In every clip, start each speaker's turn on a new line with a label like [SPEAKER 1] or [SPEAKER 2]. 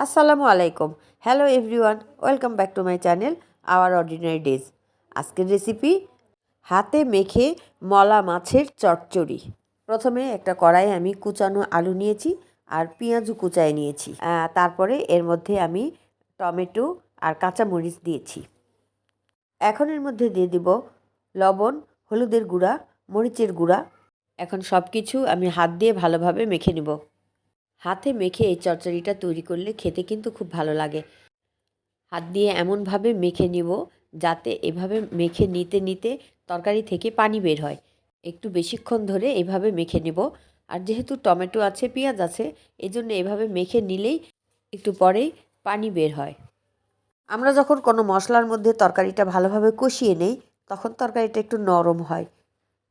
[SPEAKER 1] আসসালামু আলাইকুম। Hello everyone welcome back to my channel our ordinary days আজকের recipe হাতে মেখে মলা মাছের চচ্চড়ি। প্রথমে একটা কড়াই আমি কুচানো আলু নিয়েছি আর পেঁয়াজও কুচায় নিয়েছি। তারপরে এর মধ্যে আমি টমেটো আর কাঁচামরিচ দিয়েছি। এখন এর মধ্যে দিয়ে দিব লবণ, হলুদের গুঁড়া, মরিচের গুঁড়া। এখন সব কিছু আমি হাত দিয়ে ভালোভাবে মেখে নেব। হাতে মেখে এই চচ্চড়িটা তৈরি করলে খেতে কিন্তু খুব ভালো লাগে। হাত দিয়ে এমনভাবে মেখে নিব যাতে এভাবে মেখে নিতে নিতে তরকারি থেকে পানি বের হয়। একটু বেশিক্ষণ ধরে এভাবে মেখে নেব। আর যেহেতু টমেটো আছে, পেঁয়াজ আছে এই জন্য এভাবে মেখে নিলেই একটু পরেই পানি বের হয়। আমরা যখন কোনো মশলার মধ্যে তরকারিটা ভালোভাবে কষিয়ে নেই, তখন তরকারিটা একটু নরম হয়।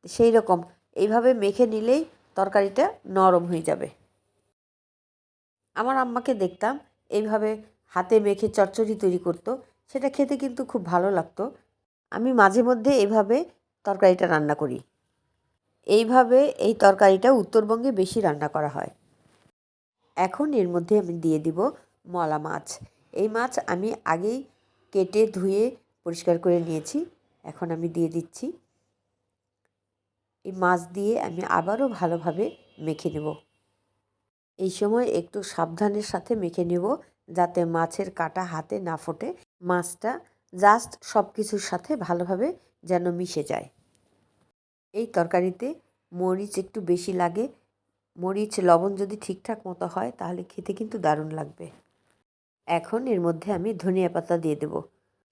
[SPEAKER 1] সেই রকম এইভাবে মেখে নিলেই তরকারিটা নরম হয়ে যাবে। আমার আম্মাকে দেখতাম এইভাবে হাতে মেখে চচ্চড়ি তৈরি করতো। সেটা খেতে কিন্তু খুব ভালো লাগতো। আমি মাঝে মধ্যে এইভাবে তরকারিটা রান্না করি। এইভাবে এই তরকারিটা উত্তরবঙ্গে বেশি রান্না করা হয়। এখন এর মধ্যে আমি দিয়ে দিব মলা মাছ। এই মাছ আমি আগেই কেটে, ধুয়ে, পরিষ্কার করে নিয়েছি। এখন আমি দিয়ে দিচ্ছি। এই মাছ দিয়ে আমি আবারও ভালোভাবে মেখে নেব। এই সময় একটু সাবধানের সাথে মেখে নেব যাতে মাছের কাটা হাতে না ফোটে। মাছটা জাস্ট সব কিছুর সাথে ভালোভাবে যেন মিশে যায়। এই তরকারিতে মরিচ একটু বেশি লাগে। মরিচ, লবণ যদি ঠিকঠাক মতো হয় তাহলে খেতে কিন্তু দারুণ লাগবে। এখন এর মধ্যে আমি ধনিয়া পাতা দিয়ে দেব।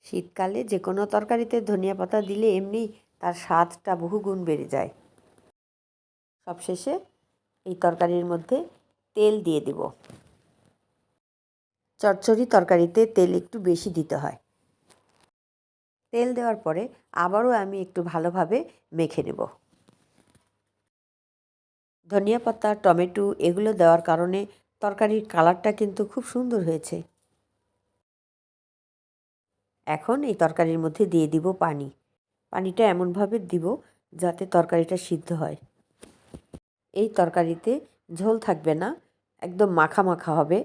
[SPEAKER 1] শীতকালে যে কোনো তরকারিতে ধনিয়া পাতা দিলে এমনি তার স্বাদটা বহুগুণ বেড়ে যায়। সবশেষে এই তরকারির মধ্যে তেল দিয়ে দেব। চচ্চড়ি তরকারিতে তেল একটু বেশি দিতে হয়। তেল দেওয়ার পরে আবারও আমি একটু ভালোভাবে মেখে নেব। ধনিয়া পাতা, টমেটো এগুলো দেওয়ার কারণে তরকারির কালারটা কিন্তু খুব সুন্দর হয়েছে। এখন এই তরকারির মধ্যে দিয়ে দিব পানি। পানিটা এমনভাবে দিব যাতে তরকারিটা সিদ্ধ হয়। এই তরকারিতে ঝোল থাকবে না, একদম মাখা মাখা হবে।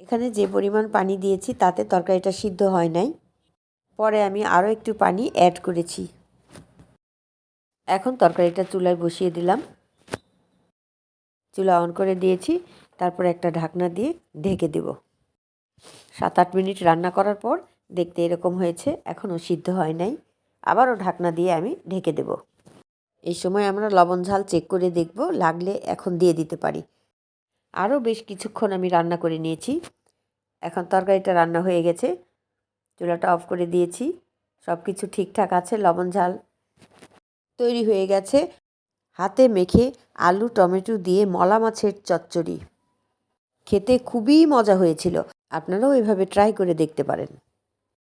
[SPEAKER 1] এখানে যে পরিমাণ পানি দিয়েছি, তাতে তরকারিটা সিদ্ধ হয় নাই। পরে আমি আরও একটু পানি অ্যাড করেছি। এখন তরকারিটা চুলায় বসিয়ে দিলাম। চুলা অন করে দিয়েছি, তারপর একটা ঢাকনা দিয়ে ঢেকে দেব। সাত আট মিনিট রান্না করার পর দেখতে এরকম হয়েছে, এখনও সিদ্ধ হয় নাই। আবারও ঢাকনা দিয়ে আমি ঢেকে দেব। এই সময় আমরা লবণ ঝাল চেক করে দেখব, লাগলে এখন দিয়ে দিতে পারি। আরও বেশ কিছুক্ষণ আমি রান্না করে নিয়েছি। এখন তরকারিটা রান্না হয়ে গেছে। চুলাটা অফ করে দিয়েছি। সব কিছু ঠিকঠাক আছে, লবণ ঝাল তৈরি হয়ে গেছে। হাতে মেখে আলু, টমেটো দিয়ে মলা মাছের চচ্চড়ি। খেতে খুবই মজা হয়েছিল। আপনারাও এভাবে ট্রাই করে দেখতে পারেন।